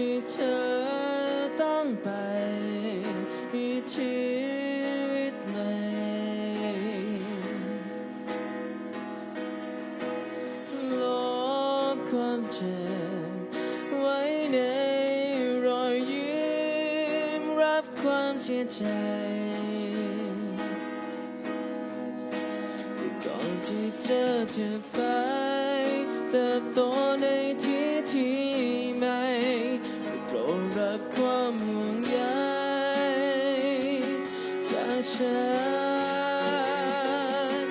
ที่เธอต้องไปมีชีวิตใหม่ลบความเจ็บไว้ในรอยยิ้มรับความเสียใจก่อนที่เธอจะไปเติบโตในที่ที่ ฉัน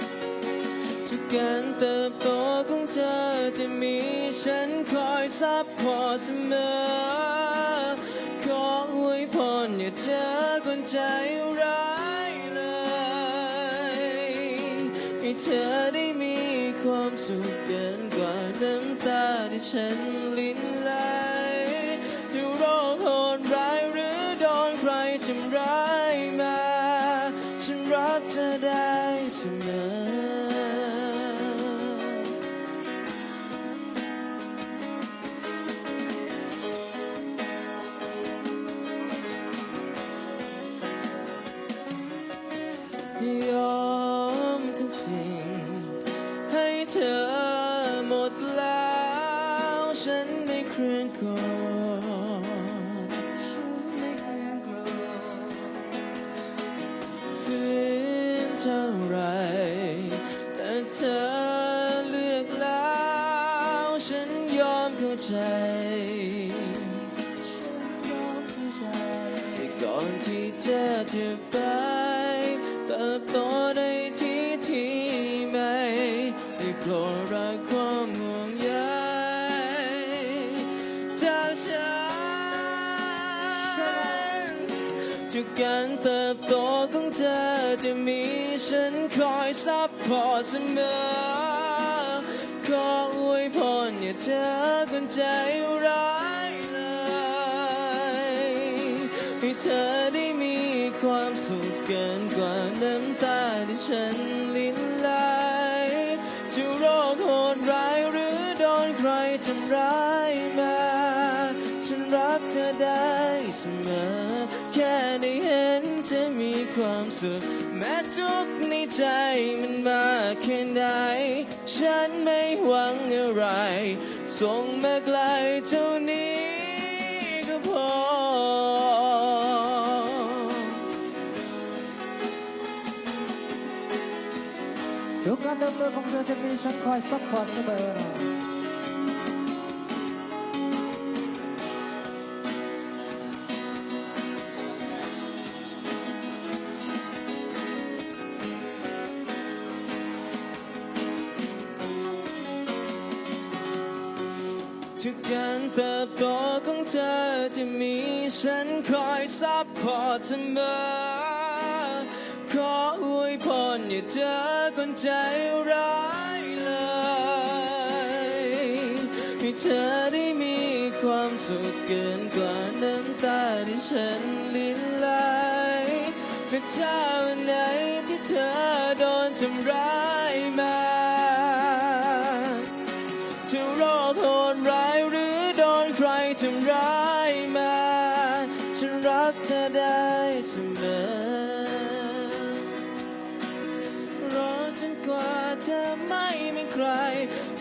ทุกการเติบโตของเธอจะมีฉันคอยซับพอร์ตเสมอ ขออวยพรอย่าเจอคนใจร้ายเลย ให้เธอได้มีความสุขเกินกว่าน้ำตาที่ฉันลิ้นไหลจะโรคโหดร้ายหรือโดนใครทำร้าย ได้เสมอยอมทุกสิ่งให้เธอ อเลือกแล้วฉันยอมเข้าใจฉันยอมเข้าใจก่อนที่เธอจะไปเติบโตในที่ที่ใหม่ได้โปรดรักความห่วง ทุกการเติบโตของเธอจะมีฉันคอยซับพอร์ตเสมอขออวยพรอย่าเจอคนใจร้ายเลย ให้เธอได้มีความสุขเกินกว่าน้ำตาที่ฉันลิ้นไหลจะโรคโหดร้ายหรือโดนใครทำร้ายมา ฉันรักเธอได้เสมอ เธอมีความสุขแม้ทุกในใจมันมากแค่ไหนฉันไม่หวังอะไรส่งมาไกลเท่านี้ก็พอ ทุกการเติบโตของเธอจะมีฉันคอยซัพพอร์ตเสมอ ทุกการเติบโตของเธอจะมีฉันคอยซัพพอร์ตเสมอ ขออวยพรอย่าเจอคนใจร้ายเลย ให้เธอได้มีความสุขเกินกว่าน้ำตาที่ฉันลิ้นไหลแต่ถ้าวันไหนที่เธอโดนทำร้าย จะโรคโหดร้ายหรือโดนใครทำร้ายมา ฉันรักเธอได้เสมอรอจนกว่าเธอไม่มีใคร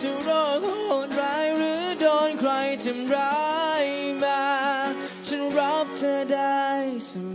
จะโรคโหดร้ายหรือโดนใครทำร้ายมา ฉันรับเธอได้เสมอ